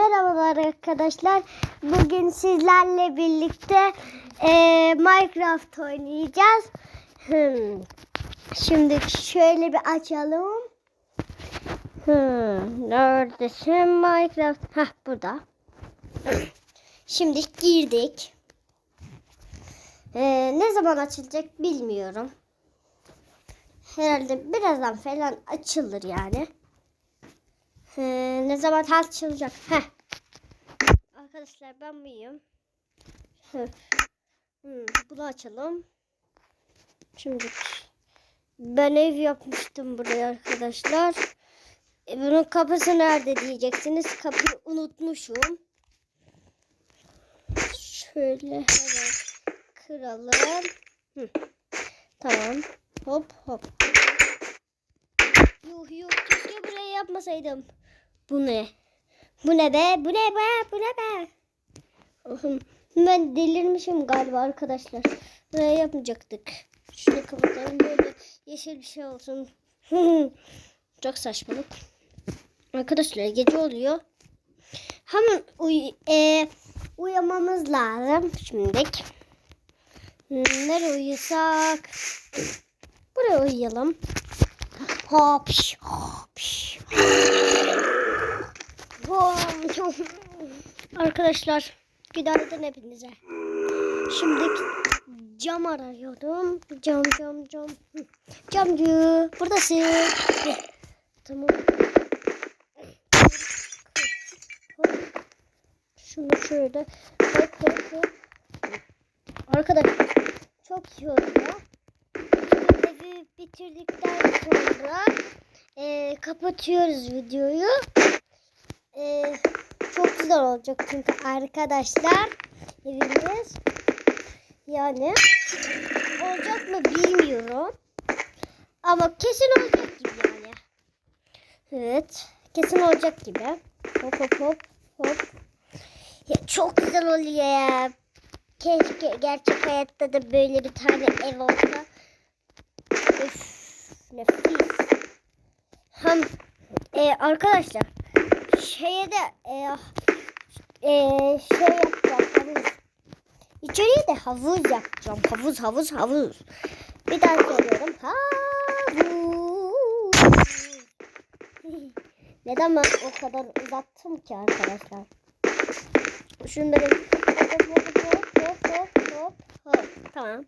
Merhabalar arkadaşlar. Bugün sizlerle birlikte eee, Minecraft oynayacağız. Hmm. Şimdi şöyle bir açalım. Hmm. Neredesin Minecraft? Hah burada. Şimdi girdik. Eee, ne zaman açılacak bilmiyorum. Herhalde birazdan falan açılır yani. Ee, ne zaman açılacak? Heh. Arkadaşlar ben buyum. Hmm, bunu açalım. Şimdi ben ev yapmıştım buraya arkadaşlar. E, bunun kapısı nerede diyeceksiniz. Kapıyı unutmuşum. Şöyle hemen kıralım. Hı. Tamam. Hop hop. Yuh yuh yapmasaydım. Bu ne? Bu ne be? Bu ne be? Bu ne be? Ben delirmişim galiba arkadaşlar. Buraya yapmayacaktık. Şunu kapatalım böyle yeşil bir şey olsun. Çok saçmalık. Arkadaşlar gece oluyor. Hemen uy e, uyumamız lazım şimdilik. Nereye uyusak? Buraya uyuyalım. Hopş, hopş. Hop. Arkadaşlar günaydın hepinize. Şimdi cam arıyorum. Cam cam cam. Camcı buradasın. Tamam. Şunu şöyle. Hop hop. Arkadaşlar çok iyi oluyor. Evi bitirdikten sonra e, kapatıyoruz videoyu. E, çok güzel olacak çünkü arkadaşlar evimiz yani olacak mı bilmiyorum. Ama kesin olacak gibi yani. Evet. Kesin olacak gibi. Hop hop hop hop. Ya çok güzel oluyor ya. Keşke gerçek hayatta da böyle bir tane ev olsa. Üf, nefis. Hem e, arkadaşlar şeye de e, e, şey yapacağım havuz. İçeriye de havuz yapacağım. Havuz havuz havuz. Bir daha söylüyorum. Havuz. Neden ben o kadar uzattım ki arkadaşlar? Şunları hop hop hop hop hop. Tamam.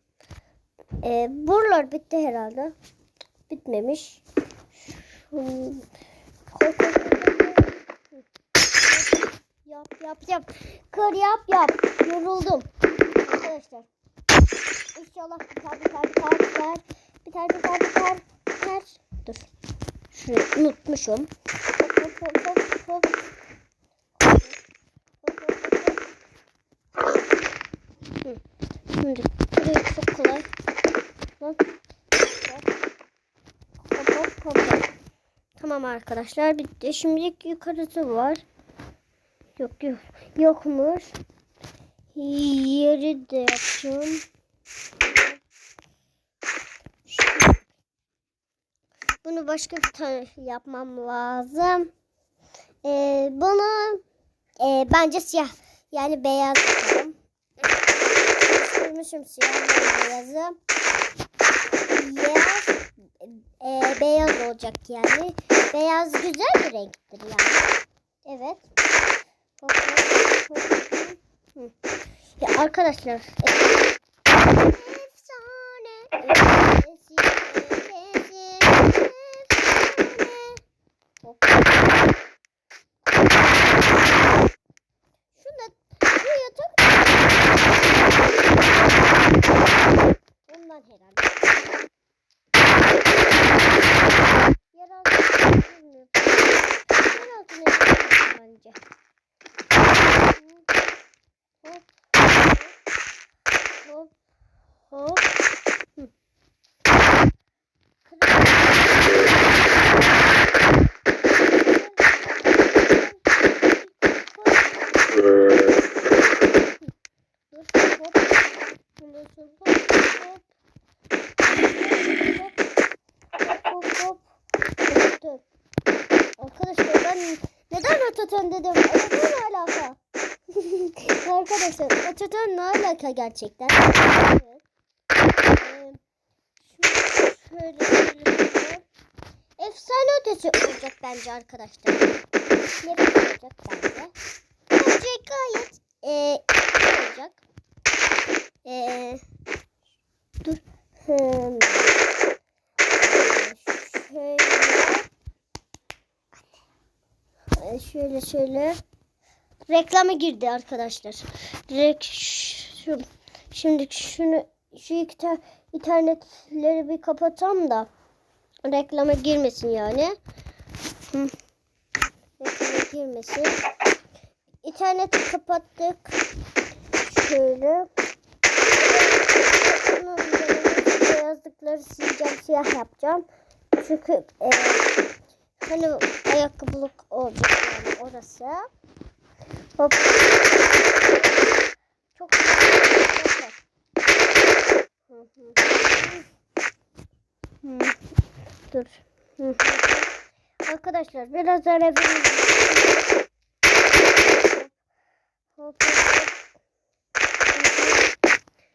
Ee, buralar bitti herhalde. Bitmemiş. Şu... Koy. Yap yap yap. Kır yap yap. Yoruldum. Arkadaşlar. İnşallah biter biter biter biter. Biter biter biter biter. Dur. Şurayı unutmuşum. Hop hop hop hop hop. Şimdi burayı çok kolay. Tamam arkadaşlar bitti. Şimdilik yukarısı var. Yok yok. Yokmuş. Yeri de yapacağım. Bunu başka bir tane yapmam lazım. Ee, bunu e, bence siyah yani beyaz yapalım. Sürmüşüm siyah beyazı. Beyaz, e, beyaz olacak yani. Beyaz güzel bir renktir yani. Evet. Hop, hop, hop, hop. Hı. Ya arkadaşlar. Efsane. Ötesi, ötesi, efsane. Hop. Şunda, şu yatak. Ondan herhalde. Yer altına bilmiyorum. Yer altına yapıyorum bence. Hop. Hop. Hop. Hı. Arkadaşlar ben neden rotatön dedim? Neden arkadaşlar Atatürk ne alaka gerçekten? Evet. Ee, şöyle şöyle. Efsane ötesi olacak bence arkadaşlar. Nefes olacak bence. Bence gayet e, iyi olacak. E, dur. Hmm. Şöyle. Şöyle şöyle. Reklama girdi arkadaşlar. Direkt şu, şimdi şunu şu iki internetleri bir kapatsam da reklama girmesin yani. Hı. Reklama girmesin. İnterneti kapattık. Şöyle. Beyazlıkları sileceğim, siyah yapacağım. Çünkü e, hani ayakkabılık olacak yani orası. Hop. Çok. Hı. Dur. Hı. Arkadaşlar biraz verin. Hop hop hop.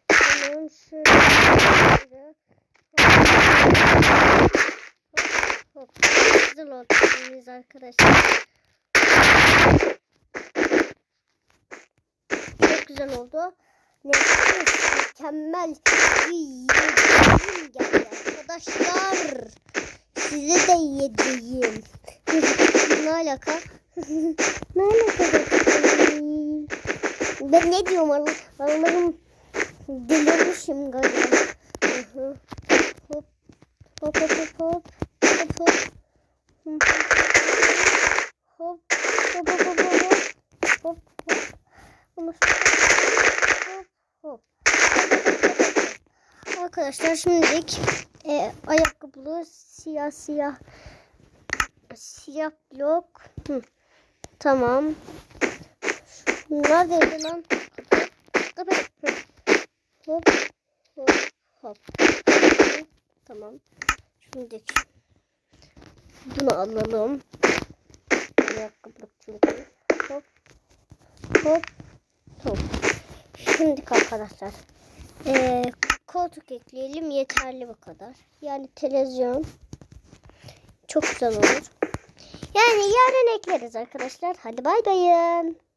Tamam şöyle. Hop. Hop. Eliniz arkadaşlar. Çok güzel oldu. Nefis, mükemmel bir yediğim geldi arkadaşlar. Size de yediğim. ne alaka? ne alaka? Ben ne diyorum Allah- Allah'ım delirmişim galiba. Hop hop hop hop hop hop hop. Hı. Hop hop hop hop hop hop hop. Arkadaşlar şimdilik e, ayakkabılı siyah siyah siyah blok. Hı. Tamam. Neredeydi lan? Kapı. Hı. Hop hop hop. Tamam. Şimdi bunu alalım. Ayakkabılık çünkü. Hop hop hop. Şimdi arkadaşlar. Ee, koltuk ekleyelim yeterli bu kadar. Yani televizyon çok güzel olur. Yani yarın ekleriz arkadaşlar. Hadi bay bayın.